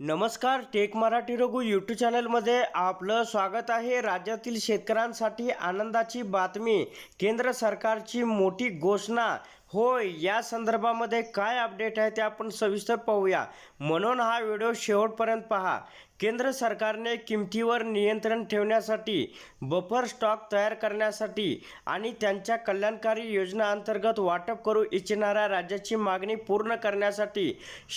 नमस्कार take Marathi Raghu YouTube चॅनलमध्ये आपलं स्वागत आहे. राज्यातील शेतकऱ्यांसाठी आनंदाची बातमी केंद्र सरकारची मोठी घोषणा होय या संदर्भामध्ये काय अपडेट आहे ते आपण सविस्तर पाहूया. म्हणून हा व्हिडिओ शेवटपर्यंत पहा. केंद्र सरकारने किमतीवर नियंत्रण ठेवण्यासाठी बफर स्टॉक तयार करण्यासाठी आणि त्यांच्या कल्याणकारी योजनांतर्गत वाटप करू इच्छिणाऱ्या राज्याची मागणी पूर्ण करण्यासाठी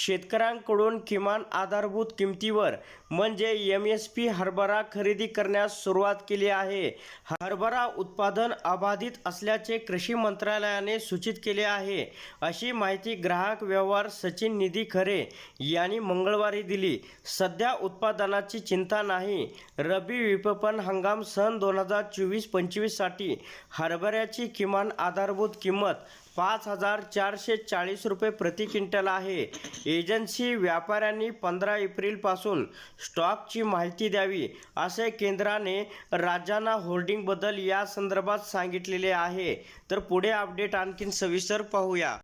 शेतकऱ्यांकडून किमान आधारभूत किमतीवर म्हणजे एम एस पी हरभरा खरेदी करण्यास सुरुवात केली आहे. हरभरा उत्पादन अबाधित असल्याचे कृषी मंत्रालयाने सूचित केले आहे. अशी माहिती ग्राहक व्यवहार सचिन निधी खरे यांनी मंगळवारी दिली. सध्या उत्पादनाची चिंता नाही. रबी विपणन हंगाम सन दोन हजार चोवीस पंचवीससाठी हरभऱ्याची किमान आधारभूत किंमत पाच हजार चारशे चाळीस रुपये प्रति क्विंटल आहे. एजन्सी व्यापाऱ्यांनी पंधरा एप्रिलपासून स्टॉकची माहिती द्यावी असे केंद्राने राज्यांना होल्डिंगबद्दल या संदर्भात सांगितलेले आहे. तर पुढे अपडेट आणखीन सविस्तर पाहूया.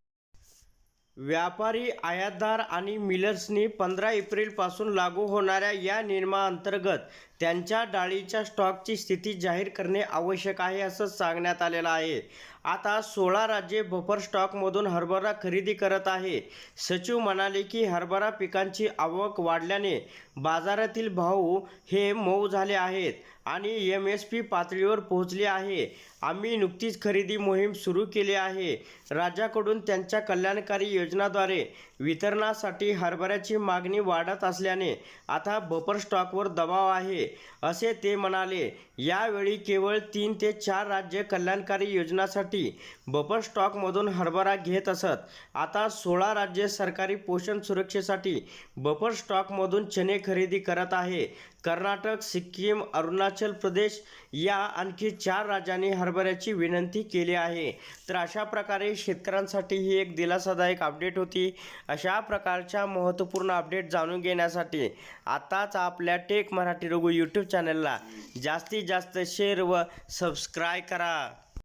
व्यापारी आयातदार आणि मिलर्सनी पंधरा एप्रिलपासून लागू होणाऱ्या या नियमाअंतर्गत त्यांच्या डाळीच्या स्टॉकची स्थिती जाहीर करणे आवश्यक आहे असं सांगण्यात आलेलं आहे. आता सोळा राज्ये बफर स्टॉकमधून हरभरा खरेदी करत आहे. सचिव म्हणाले की हरभरा पिकांची आवक वाढल्याने बाजारातील भाव हे मऊ झाले आहेत आणि एम एस पी पातळीवर पोहोचले आहे. आम्ही नुकतीच खरेदी मोहीम सुरू केली आहे. राज्याकडून त्यांच्या कल्याणकारी योजनाद्वारे वितरणासाठी हरभऱ्याची मागणी वाढत असल्याने आता बफर स्टॉकवर दबाव आहे. असे ते म्हणाले यावेळी केवळ तीन ते चार राज्य कल्याणकारी योजनासाठी बफर स्टॉकमधून हरभरा घेत असत. आता सोळा राज्य सरकारी पोषण सुरक्षेसाठी बफर स्टॉकमधून चणे खरेदी करत आहे. कर्नाटक सिक्कीम अरुणाचल प्रदेश या आणखी चार राज्यांनी हरभऱ्याची विनंती केली आहे. तर अशा प्रकारे शेतकऱ्यांसाठी ही एक दिलासादायक अपडेट होती. अशा प्रकारच्या महत्त्वपूर्ण अपडेट जाणून घेण्यासाठी आताच आपल्या टेक मराठी रघु यूट्यूब चॅनलला जास्तीत जास्त शेअर व सबस्क्राईब करा.